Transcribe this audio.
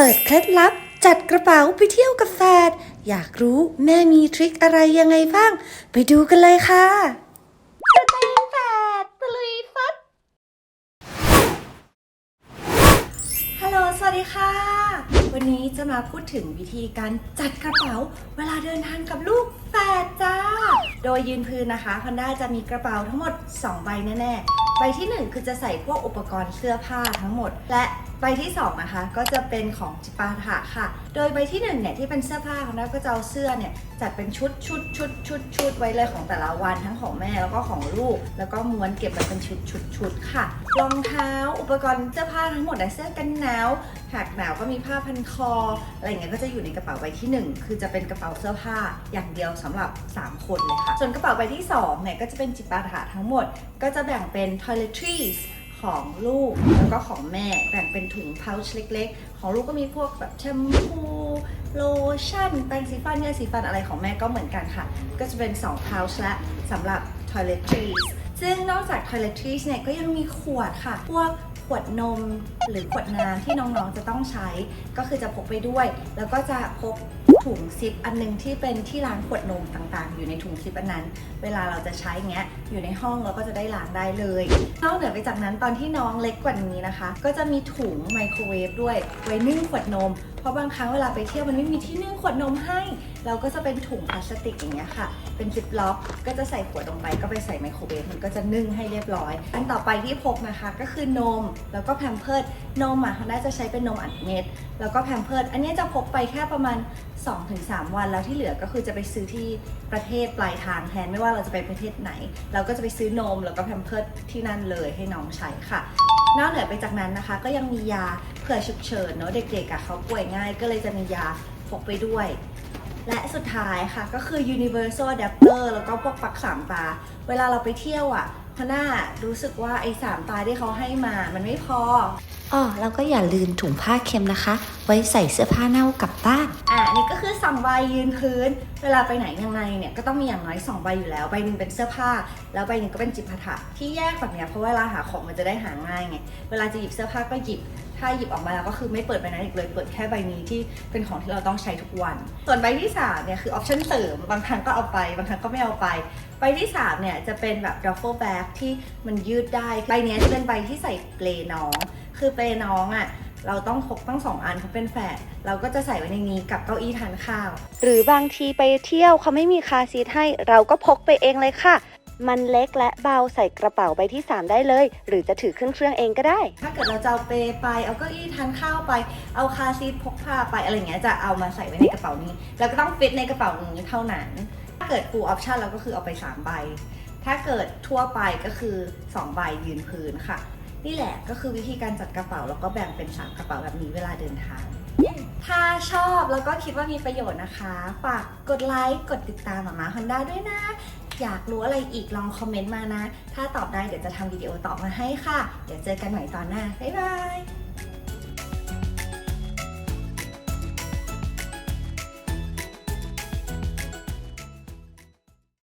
เปิดเคล็ดลับ จัดกระเป๋าไปเที่ยวกับแฟนอยากรู้แม่มีทริคอะไรยังไงบ้าง ไปดูกันเลยค่ะสเต็งแฟดตะลุยฟัดฮัลโหลสวัสดีค่ะ วันนี้จะมาพูดถึงวิธีการจัดกระเป๋า เวลาเดินทางกับลูกแฝดจ้า โดยยืนพื้นนะคะคอนด้าจะมีกระเป๋าทั้งหมด 2 ใบแน่ๆ ใบที่ 1 คือจะใส่พวกอุปกรณ์เสื้อผ้าทั้งหมด และใบที่2นะคะก็จะเป็นของจิปาถะค่ะ โดยใบที่1เนี่ยที่เป็นเสื้อผ้าคอนด้าก็จะเอาเสื้อเนี่ยจัดเป็นชุดชุดชุดชุดชุดไว้เลยของแต่ละวันทั้งของแม่แล้วก็ของลูก แล้วก็ม้วนเก็บมันเป็นชุดชุดชุดค่ะรองเท้าอุปกรณ์เสื้อผ้าทั้งหมดนะเสื้อกันหนาวหากหนาวก็มีผ้าพันคออะไรเงี้ยก็จะอยู่ในกระเป๋าใบที่ 1 คือจะเป็นกระเป๋าเสื้อผ้าอย่างเดียวสำหรับ 3 คนเลยค่ะ ส่วนกระเป๋าใบที่2เนี่ยก็จะเป็นจิปาถะทั้งหมด ก็จะแบ่งเป็น toiletries ของลูกแล้วก็ของแม่แบ่งเป็นถุง pouch เล็ก ๆ ของลูกก็มีพวกแบบแชมพูโลชั่นแปรงสีฟันยาสีฟันอะไรของแม่ก็เหมือนกันค่ะ ก็จะเป็น2 pouch และสำหรับ toiletries ซึ่งนอกจาก toiletries เนี่ยก็ยังมีขวดค่ะ พวกขวดนมหรือขวดน้ำที่น้องๆจะต้องใช้ ก็คือจะพกไปด้วย แล้วก็จะพก ถุงซิปอันนึงที่เป็นที่ล้างขวดนมต่างๆ อยู่ในถุงซิปอันนั้น เวลาเราจะใช้เงี้ยอยู่ในห้องเราก็จะได้ล้างได้เลยนอกเหนือไปจากนั้นตอนที่น้องเล็กกว่านี้นะคะ ก็จะมีถุงไมโครเวฟด้วยไว้นึ่งขวดนม ราะบางครั้งเวลาไปเที่ยวมันไม่มีที่นึ่งขวดนมให้ เราก็จะเป็นถุงพลาสติกอย่างเงี้ยค่ะ เป็นซิปล็อกก็จะใส่ขวดลงไปก็ไปใส่ไมโครเวฟมันก็จะนึ่งให้เรียบร้อย อันต่อไปที่พกนะคะก็คือนมแล้วก็แพมเพิร์ดนมอะเขาน่าจะใช้เป็นนมอัดเม็ดแล้วก็แพมเพิร์ดอันนี้จะพกไปแค่ประมาณ 2-3 วันแล้วที่เหลือก็คือจะไปซื้อที่ประเทศปลายทางแทนไม่ว่าเราจะไปประเทศไหน เราก็จะไปซื้อนมแล้วก็แพมเพิร์ดที่นั่นเลยให้น้องใช้ค่ะ นอกเหนือไปจากนั้นนะคะ ก็ยังมียาเผื่อฉุกเฉินเนาะเด็กๆอะเขาป่วยง่าย ก็เลยจะมียาพกไปด้วย และสุดท้ายค่ะก็คือ universal adapter แล้วก็พวกปลั๊กสามตา เวลาเราไปเที่ยวอะพน่ารู้สึกว่าไอ้สามตาที่เขาให้มามันไม่พออ๋อแล้วก็อย่าลืมถุงผ้าเค็มนะคะ ไว้ใส่เสื้อผ้าเน่ากลับบ้าน อันนี่ก็คือสองใบยืนพื้น เวลาไปไหนยังไงเนี่ยก็ต้องมีอย่างน้อยสองใบอยู่แล้ว ใบหนึ่งเป็นเสื้อผ้า แล้วใบหนึ่งก็เป็นจิปาถะที่แยกแบบเนี้ยเพราะเวลาหาของมันจะได้หาง่ายไง เวลาจะหยิบเสื้อผ้าก็หยิบ ถ้าหยิบออกมาแล้วก็คือไม่เปิดใบนั้นอีกเลย เปิดแค่ใบนี้ที่เป็นของที่เราต้องใช้ทุกวัน ส่วนใบที่สามเนี่ยคือออปชั่นเสริม บางครั้งก็เอาไป บางครั้งก็ไม่เอาไป ใบที่สามเนี่ยจะเป็นแบบ duffel bag ที่มันยืดได้ ใบนี้จะเป็นใบที่ใส่เปลน้อง คือเปลน้องอะ เราต้องพกตั้งสองอันเขาเป็นแฝดเราก็จะใส่ไว้ในนี้กับเก้าอี้ทานข้าว หรือบางทีไปเที่ยวเขาไม่มีคาร์ซีทให้ เราก็พกไปเองเลยค่ะ มันเล็กและเบาใส่กระเป๋าใบที่ 3 ได้เลย หรือจะถือขึ้นเครื่องเองก็ได้ ถ้าเกิดเราจะเอาเปลไปเอาเก้าอี้ทานข้าวไปเอาคาร์ซีทพกพาไปอะไรเงี้ยจะเอามาใส่ไว้ในกระเป๋านี้ แล้วก็ต้องฟิตในกระเป๋านี้เท่านั้นถ้าเกิด full option เราก็คือเอาไป3ใบถ้าเกิดทั่วไปก็คือ 2 ใบยืนพื้นค่ะ นี่แหละก็คือวิธีการจัดกระเป๋าแล้วก็แบ่งเป็นสามกระเป๋าแบบนี้เวลาเดินทาง ถ้าชอบแล้วก็คิดว่ามีประโยชน์นะคะฝากกดไลค์กดติดตามหมามาฮอนด้าด้วยนะ อยากรู้อะไรอีกลองคอมเมนต์มานะ ถ้าตอบได้เดี๋ยวจะทำวิดีโอตอบมาให้ค่ะ เดี๋ยวเจอกันใหม่ตอนหน้าบ๊ายบาย